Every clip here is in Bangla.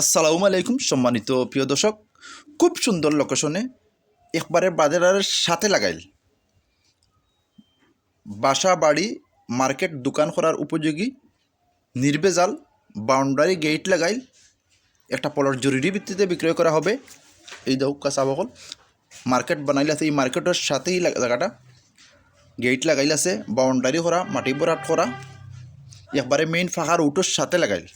আসসালামু আলাইকুম সম্মানিত প্রিয় দর্শক, খুব সুন্দর লোকেশনে একবারে বাজারের সাথে লাগাইল। বাসা, বাড়ি মার্কেট দোকান করার উপযোগী নির্বেজাল বাউন্ডারি গেট লাগাইল। একটা পলর জরুরি ভিত্তিতে বিক্রয় করা হবে। এই দেখো কাঁচাবকল মার্কেট বানাইলে আছে, এই মার্কেটের সাথেই জায়গাটা। গেট লাগাইল আছে বাউন্ডারি করা, মাটি বরাট করা। একবারে মেইন ফাঁকার উটোর সাথে লাগাইল।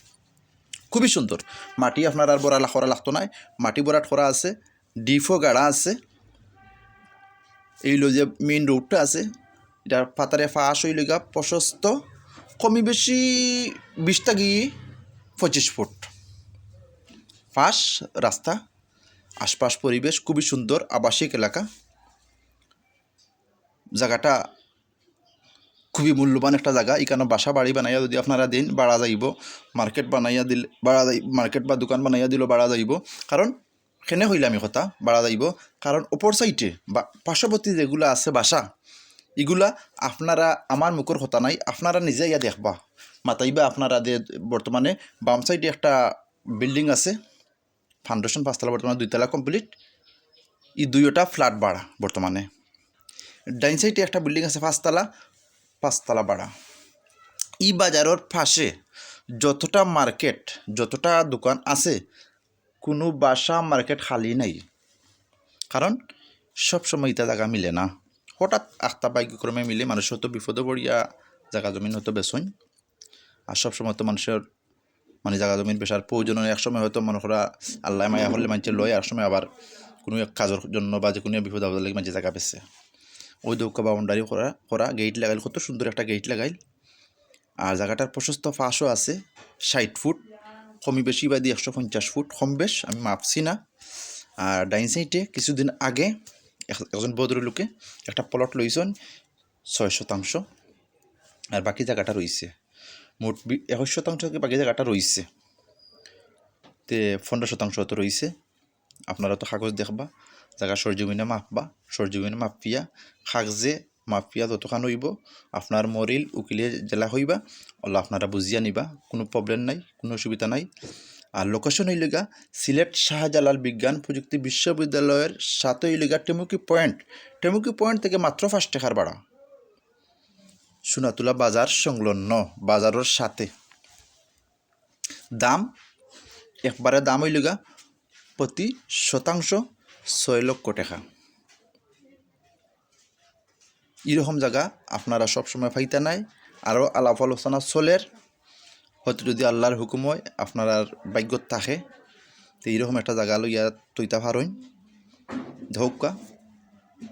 খুবই সুন্দর। মাটি আপনার আর বড়া করা লাগতো না মাটি বরাট করা আছে, ডিফো গাড়া আছে। এইগুলো যে মেইন রোডটা আছে এটার পাতারে ফাঁস হইল গা, প্রশস্ত কমি বেশি বিশটা থাকি পঁচিশ ফুট। ফাঁস, রাস্তা, আশপাশ পরিবেশ খুবই সুন্দর, আবাসিক এলাকা। জায়গাটা খুবই মূল্যবান একটা জায়গা। এখানে বাসা, বাড়ি বানাইয়া যদি আপনারা দিন, বাড়া যাইব। মার্কেট বানাইয়া দিল, বাড়া যাই, মার্কেট বা দোকান বানাইয়া দিলেও বাড়া যাইব। কারণ সেনে হইলে আমি কথা, বাড়া যাইব। কারণ অপর সাইডে বা পার্শ্ববর্তী যেগুলো আছে বাসা, এগুলা আপনারা, আমার মুখের কথা নাই, আপনারা নিজে ইয়া দেখবা। মাতাইবা আপনারা যে বর্তমানে বাম সাইডে একটা বিল্ডিং আছে। ফাউন্ডেশন পাঁচতলা, বর্তমানে দুইতলা কমপ্লিট। ই দুইটা ফ্ল্যাট বাড়া বর্তমানে। ডাইন সাইডে একটা বিল্ডিং আছে পাঁচতলা পাঁচতলা বাড়া ই বাজারের পাশে যতটা মার্কেট, যতটা দোকান আছে, কোনো বাসা মার্কেট খালি নাই। কারণ সব সময় ইটা জায়গা মিলে না। হঠাৎ আখটা বাইক্রমে মিলে মানুষ হয়তো বিপদে পড়িয়া জায়গা জমিন হয়তো বেচন আর সব সময় তো মানুষের মানে জায়গা জমিন বেচার প্রয়োজন। এক সময় হয়তো মানুষরা আল্লাহ মায়া হলে মানুষে লয়, আর সময় আবার কোনো এক কাজের জন্য বা যে কোনো বিপদ আপদ লাগে মানুষে জায়গা বেছে ওই দৌকা বাউন্ডারি করা করা গেট লাগাইল, কত সুন্দর একটা গেট লাগাইল। আর জায়গাটার প্রশস্ত ফাঁসও আছে, ষাট ফুট কমি বেশি বা দিয়ে একশো পঞ্চাশ ফুট, কম বেশ, আমি মাপছি না। আর ডাইন সাইডে কিছুদিন আগে এক- একজন ভদ্রলোকে একটা প্লট লইছেন, ছয় শতাংশ। আর বাকি জায়গাটা রইছে, মোট একুশ শতাংশ বাকি জায়গাটা রইছে। তে পনেরো শতাংশ তো রইছে, আপনারা তো কাগজ দেখবা। জায়গা সরজমিনে মাপবা সরজমিনে মাপিয়া কাগজে মাপিয়া যতখান হইব আপনার মরিল, উকিলে জেলা হইবা ওলা আপনারা বুঝিয়া নিবা, কোনো প্রবলেম নাই, কোনো অসুবিধা নাই। আর লোকেশন হইলেগা সিলেট শাহজালাল বিজ্ঞান প্রযুক্তি বিশ্ববিদ্যালয়ের সাথে হইলেগা টেমুকি পয়েন্ট। টেমুকি পয়েন্ট থেকে মাত্র পাঁচ টাকার ভাড়া। সোনাতুলা বাজার সংলগ্ন বাজারের সাথে। দাম, একবারে দাম হইলেগা প্রতি শতাংশ ছয় লক্ষ টাকা। এরকম জায়গা আপনারা সবসময় ফাইতে নাই। আরও আলাপ আলোচনা চলের। হয়তো যদি আল্লাহর হুকুম হয়, আপনার ভাগ্যত থাকে। তো এইরকম একটা জায়গা লইয়া তৈতা পারইন। ধৌকা।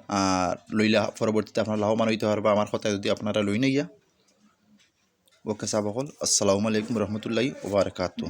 আর লইলা পরবর্তীতে আপনার লাভবান হইতে পারবা। আমার কথায় যদি আপনারা লই নাইয়া। ওকে সাবকল আসসালামু আলাইকুম রহমতুল্লাহি ওবরাকাতু